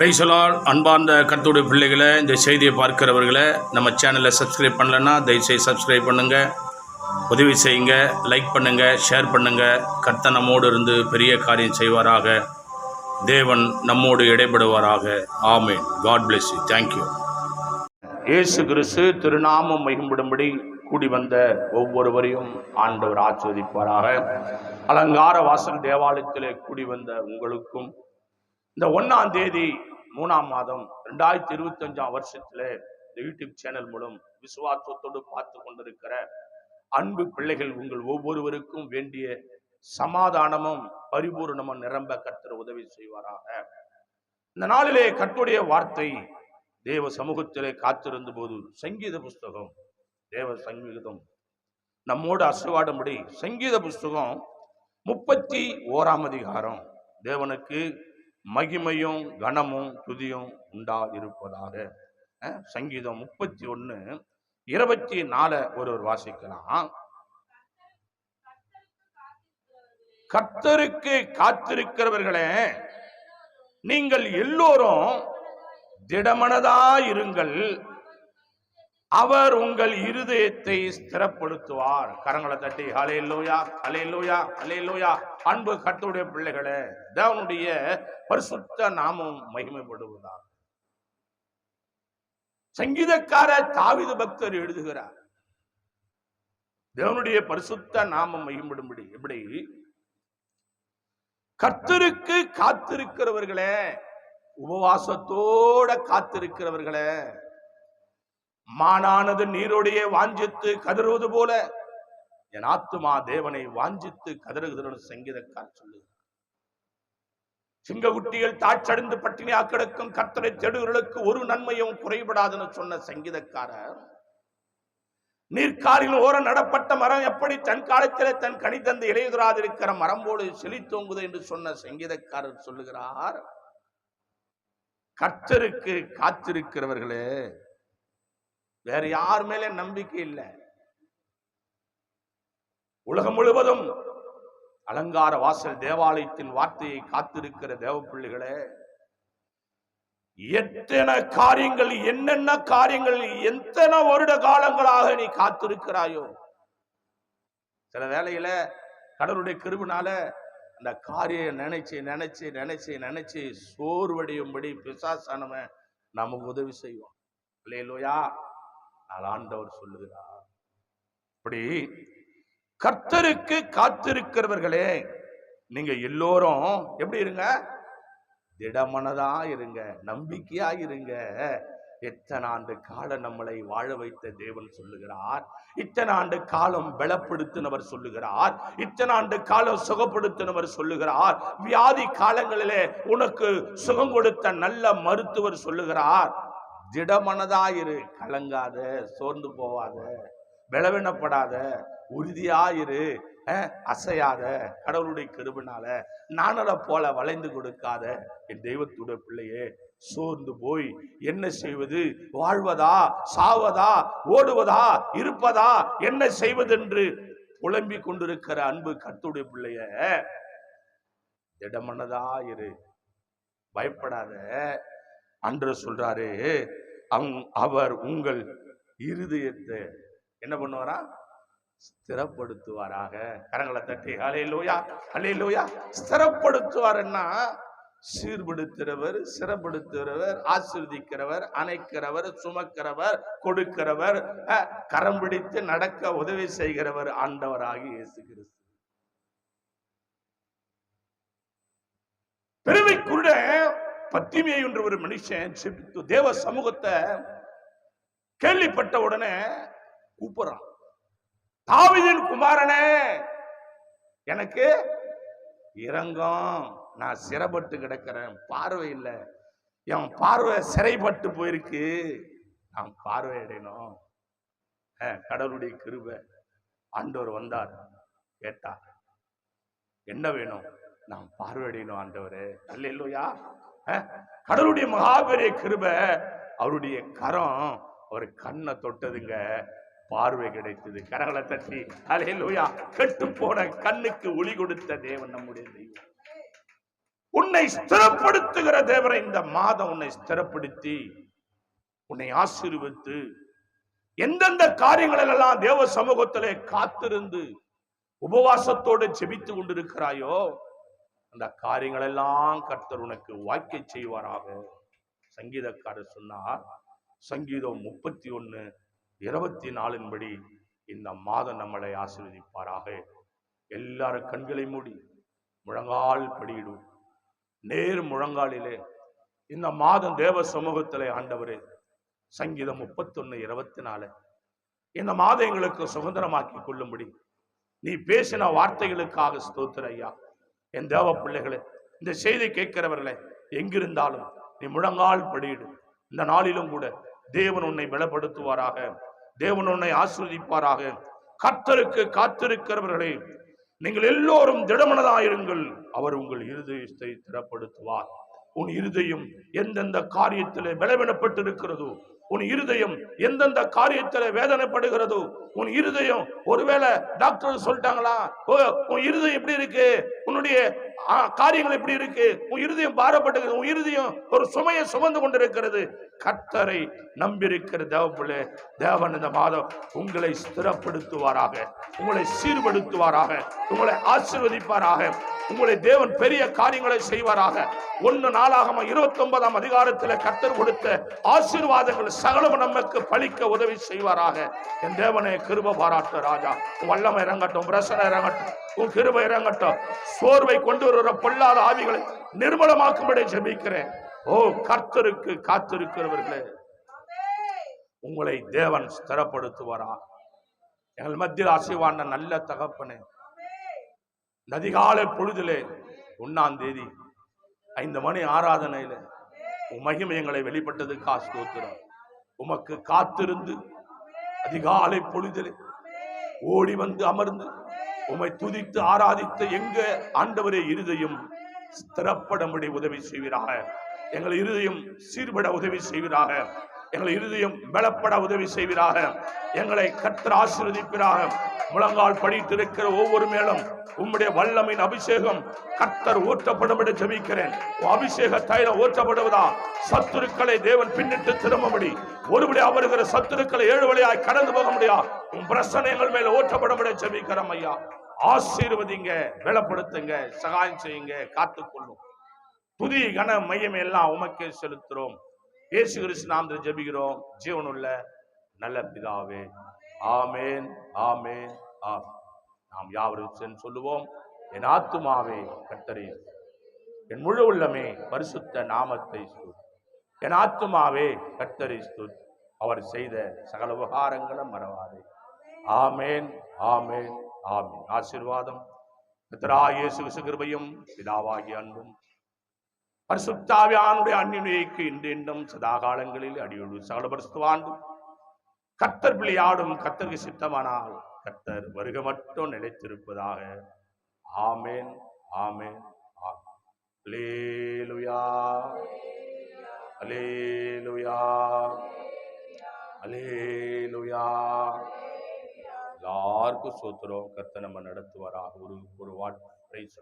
பிரைசலால் அன்பார்ந்த கர்த்தருடைய பிள்ளைகளை இந்த செய்தியை பார்க்கிறவர்களை நம்ம சேனலை சப்ஸ்கிரைப் பண்ணலைன்னா தயவுசெய்து சப்ஸ்கிரைப் பண்ணுங்கள் உதவி செய்யுங்க லைக் பண்ணுங்கள் ஷேர் பண்ணுங்கள் கர்த்தர் நம்மோடு இருந்து பெரிய காரியம் செய்வாராக. தேவன் நம்மோடு இடைபடுவாராக. ஆமேன். God bless you thank you இயேசு கிறிஸ்து திருநாமம் மகிம்படும்படி கூடி வந்த ஒவ்வொருவரையும் ஆண்டவர் ஆஸ்வதிப்பாராக அலங்கார வாசல் தேவாலயத்திலே கூடி வந்த உங்களுக்கும் இந்த ஒன்றாம் தேதி மூணாம் மாதம் ரெண்டாயிரத்தி இருபத்தஞ்சாம் வருஷத்துல இந்த யூடியூப் சேனல் மூலம் விசுவாசத்தோடு பார்த்து கொண்டிருக்கிற அன்பு பிள்ளைகள் உங்கள் ஒவ்வொருவருக்கும் வேண்டிய சமாதானமும் பரிபூரணமும் நிரம்ப கர்த்தர் உதவி செய்வாராக. இந்த நாளிலே கட்டுடைய வார்த்தை தேவ சமூகத்திலே காத்திருந்த போது சங்கீத புஸ்தகம் தேவ சங்கீதம். நம்மோடு அசுவாடும்படி சங்கீத புஸ்தகம் முப்பத்தி ஓராம் அதிகாரம். தேவனுக்கு மகிமையும் கனமும் துதியும் உண்டா இருப்பதாக சங்கீதம் முப்பத்தி ஒன்று இருபத்தி நாலு ஒருவர் வாசிக்கலாம். கர்த்தருக்கு காத்திருக்கிறவர்களே நீங்கள் எல்லோரும் திடமனதா இருங்கள் அவர் உங்கள் இருதயத்தை ஸ்திரப்படுத்துவார். கரங்களை தட்டி ஹலே லோயா ஹலே லோயா ஹலே லோயா அன்பு கர்த்தருடைய பிள்ளைகளே தேவனுடைய பரிசுத்த நாமம் மகிமைப்படுவதா சங்கீதக்கார தாவித பக்தர் எழுதுகிறார் தேவனுடைய பரிசுத்த நாமம் மகிமைப்படும்படி. எப்படி? கர்த்தருக்கு காத்திருக்கிறவர்களே உபவாசத்தோட காத்திருக்கிறவர்களே மானானது நீரோடையே வாஞ்சித்து கதறுவது போல. என் ஆத்துமா தேவனை வாஞ்சித்து கதறுகிறன்னு சங்கீதக்கார் சொல்லுகிறார் சிங்ககுட்டிகள் தாட்சடைந்து பட்டினியா கிடக்கும் கத்தரை தேடுகளுக்கு ஒரு நன்மையும் குறைபடாதுன்னு சொன்ன சங்கீதக்காரர் நீர்க்காலில் ஓர நடப்பட்ட மரம் எப்படி தன் காலத்திலே தன் கனி தந்து இலையுதிராதிருக்கிற மரம் போல செழித்தோங்குது என்று சொன்ன சங்கீதக்காரர் சொல்லுகிறார். கர்த்தருக்கு காத்திருக்கிறவர்களே வேற யார் மேல நம்பிக்கை இல்லை. உலகம் முழுவதும் அலங்கார வாசல் தேவாலயத்தின் வார்த்தையை காத்திருக்கிற தேவ பிள்ளைகளே எத்தனை காரியங்கள் என்னென்ன காரியங்கள் எத்தனை வருட காலங்களாக நீ காத்திருக்கிறாயோ. சில வேலையில கடவுளுடைய கிருபினால அந்த காரியம் நினைச்சு நினைச்சு நினைச்சு நினைச்சு சோர்வடையும்படி பிசாசானவன் நமக்கு உதவி செய்வான். இல்லையிலோயா நாள் ஆண்டவர் சொல்லுகிறார். இப்படி கர்த்தருக்கு காத்திருக்கிறவர்களே நீங்க எல்லோரும் எப்படி இருங்க? திடமனதா இருங்க நம்பிக்கையா இருங்க. எத்தனை ஆண்டு காலம் நம்மளை வாழ வைத்த தேவன் சொல்லுகிறார். இத்தனை ஆண்டு காலம் பலப்படுத்தினவர் சொல்லுகிறார். இத்தனை ஆண்டு காலம் சுகப்படுத்தினவர் சொல்லுகிறார். வியாதி காலங்களிலே உனக்கு சுகம் கொடுத்த நல்ல மருத்துவர் சொல்லுகிறார். திடமனதாயிரு கலங்காத சோர்ந்து போவாத பலவீனப்படாத உறுதியாயிரு அசையாத கடவுளுடைய கிருபினால நானலை போல வளைந்து கொடுக்காத என் தெய்வத்துடைய பிள்ளையே சோர்ந்து போய் என்ன செய்வது? வாழ்வதா? சாவதா? ஓடுவதா? இருப்பதா? என்ன செய்வதென்று புலம்பிக் கொண்டிருக்கிற அன்பு கத்துடைய பிள்ளைய திடமனதா இரு பயப்படாத. அன்று சொல்றாரு அவங்- அவர் உங்கள் இருதயத்தை என்ன பண்ணுவாரா? ஸ்திரப்படுத்துவாராக. கரங்களை தட்டி அலே லோயா அலே லோயா ஸ்திரப்படுத்துவாருன்னா சீர்படுத்துறவர் சிறப்படுத்துறவர் ஆசிர்வதிக்கிறவர் அணைக்கிறவர் சுமக்கிறவர் கொடுக்கிறவர் அஹ், கரம் பிடித்து நடக்க உதவி செய்கிறவர் ஆண்டவராகி இயேசு கிறிஸ்து. பெருமைக்குள்ள பத்திமே என்ற ஒரு மனுஷன் தேவ சமூகத்தை கேள்விப்பட்ட உடனே கூப்பிடுறான். தாவிதின் குமாரனே எனக்கு இரங்கம். நான் சிறப்பட்டு கிடக்கிறேன். பார்வை இல்லை. என் பார்வை சிறைப்பட்டு போயிருக்கு. நான் பார்வை அடையணும். அஹ், கடவுளுடைய கிருபை. ஆண்டவர் வந்தார். கேட்டார். என்ன வேணும்? நான் பார்வையடையணும் ஆண்டவரே. அல்லையா கடவுளுடைய மகாபெரிய கிருப அவருடைய கரம் ஒரு கண்ணை தொட்டதுங்க பார்வை கிடைத்தது. கரங்களை தட்டி அலே அல்லேலூயா கெட்டு போன கண்ணுக்கு ஒளி கொடுத்த தேவன் நம்முடைய தெய்வம். உன்னை ஸ்திரப்படுத்துகிற தேவரை இந்த மாதம் உன்னை ஸ்திரப்படுத்தி உன்னை ஆசீர்வித்து எந்தெந்த காரியங்களெல்லாம் தேவ சமூகத்திலே காத்திருந்து உபவாசத்தோடு செபித்து கொண்டிருக்கிறாயோ அந்த காரியங்களெல்லாம் கர்த்தர் உனக்கு வாய்க்கை செய்வாராக. சங்கீதக்காரர் சொன்னார் சங்கீதம் முப்பத்தி ஒன்று இருபத்தி நாலின்படி இந்த மாதம் நம்மளை ஆசீர்வதிப்பாராக. எல்லாரும் கண்களை மூடி முழங்கால் படியிடும் நேர் முழங்காலிலே இந்த மாதம் தேவ சமூகத்திலே ஆண்டவரே சங்கீதம் முப்பத்தொன்னு இருபத்தி நாலு இந்த மாதம் எங்களுக்கு சுதந்திரமாக்கி கொள்ளும்படி நீ பேசின வார்த்தைகளுக்காக ஸ்தோத்திர ஐயா. என் தேவ பிள்ளைகளே இந்த செய்தி கேட்கிறவர்களே எங்கிருந்தாலும் நீ முழங்கால் படியிடு. இந்த நாளிலும் கூட தேவன் உன்னை பலப்படுத்துவாராக. தேவன் உன்னை ஆஸ்வதிப்பாராக. கர்த்தருக்கு காத்திருக்கிறவர்களே நீங்கள் எல்லோரும் திடமனதாயிருங்கள் அவர் உங்கள் இருதயத்தை திடப்படுத்துவார். உன் இருதயம் எந்தெந்த காரியத்திலே பலவீனப்பட்டிருக்கிறதோ உன் இருதயம் எந்தெந்த காரியத்துல வேதனைப்படுகிறதோ உன் இருதயம் ஒருவேளை டாக்டர் சொல்லிட்டாங்களா? ஓ, உன் இருதயம் எப்படி இருக்கு? உன்னுடைய காரியங்கள் எப்படி இருக்கு? உன் இருதயம் பாரப்பட்டிருக்கிறது உன் இருதயம் ஒரு சுமையை சுமந்து கொண்டிருக்கிறது. கர்த்தரை நம்பியிருக்கிற தேவப்பிள்ளை தேவன் இந்த மாதம் உங்களை ஸ்திரப்படுத்துவாராக உங்களை சீர்படுத்துவாராக உங்களை ஆசீர்வதிப்பாராக உங்களை தேவன் பெரிய காரியங்களை செய்வாராக. ஒன்னு நாளாகம இருபத்தி ஒன்பதாம் அதிகாரத்தில் கத்தர் கொடுத்த ஆசீர்வாதங்கள் சகலம் நமக்கு பழிக்க உதவி செய்வாராக. என் தேவனை கிருப பாராட்டு ராஜா. உன் வல்லமை இறங்கட்டும் பிரசனை இறங்கட்டும். உன் கிருப இறங்கட்டும். சோர்வை கொண்டு வருகிற பொல்லாத ஆவிகளை நிர்மலமாக்கும்படி ஜெபிக்கிறேன். ஓ கர்த்தருக்கு காத்திருக்கிறவர்களே உங்களை தேவன் ஸ்திரப்படுத்துவாரா? எங்கள் மத்தியில் அசைவான நல்ல தகப்பனே. நதிகால பொழுதிலே ஒன்னாம் தேதி ஐந்து மணி ஆராதனையில உன் மகிமை எங்களை வெளிப்பட்டது காசு கோத்துறோம் உமக்கு காத்திருந்து அதிகாலை பொழுதிலே ஓடி வந்து அமர்ந்து உம்மை துதித்து ஆராதித்த எங்க ஆண்டவரே இருதயம் ஸ்திரப்படும்படி உதவி செய்வீராக. எங்கள் இருதயம் சீர்பட உதவி செய்வீராக. எங்கள் இருதயம் பலப்பட உதவி செய்வீராக. எங்களை கற்று ஆசீர்வதிப்பீராக. முழங்கால் படித்திருக்கிற ஒவ்வொரு மேலும் உம்முடைய வல்லமின் அபிஷேகம் கர்த்தர் ஊற்றப்படும்படி ஜெபிக்கிறேன். அபிஷேக தைலம் ஊற்றப்படுவதா? சத்துருக்களை தேவன் பின்னிட்டு திரும்பபடி ஒருபடி அவருகிற சத்துருக்களை ஏழு வழியாய் கடந்து போக முடியா? உன் பிரச்சனைகள் மேல ஊற்றப்படும்படி ஜெபிக்கிறோம் ஐயா. ஆசீர்வதிங்க பலப்படுத்துங்க சகாயம் செய்யுங்க காத்துக்கொள்ளும். துதி கன மையம் எல்லாம் உமக்கே செலுத்துறோம். இயேசு கிறிஸ்து நாம் ஜபிக்கிறோம். ஜீவனுள்ள நல்ல பிதாவே. ஆமேன் ஆமேன் ஆமேன். நாம் யாவரும் சென்று சொல்லுவோம் என் ஆத்துமாவே கர்த்தரே என் முழு உள்ளமே பரிசுத்த நாமத்தை என் ஆத்துமாவே கர்த்தரை அவர் செய்த சகல உபகாரங்களை மறவாதே. ஆமேன் ஆமேன் ஆமேன். ஆசீர்வாதம். கர்த்தரா இயேசு கிருபையும் பிதாவாகிய அன்பும். பரிசுத்தாவியானுடைய அந்நிலைக்கு இன்றென்றும் சதாகாலங்களில் அடியோடு சகல பரிசுத்தவாண்டும் கத்தர் பிள்ளையாடும் கத்தருக்கு சித்தமானால் கர்த்தர் வருக மட்டும் நிலைத்திருப்பதாக ஆமேன் ஆமேன் ஆமேன். அலேலுயா அலேலுயா அல்லேலூயா எல்லாருக்கும் சோத்திரம் கர்த்தர் நம்ம நடத்துவாராக. ஒரு ஒரு வாட் பிரைஸ்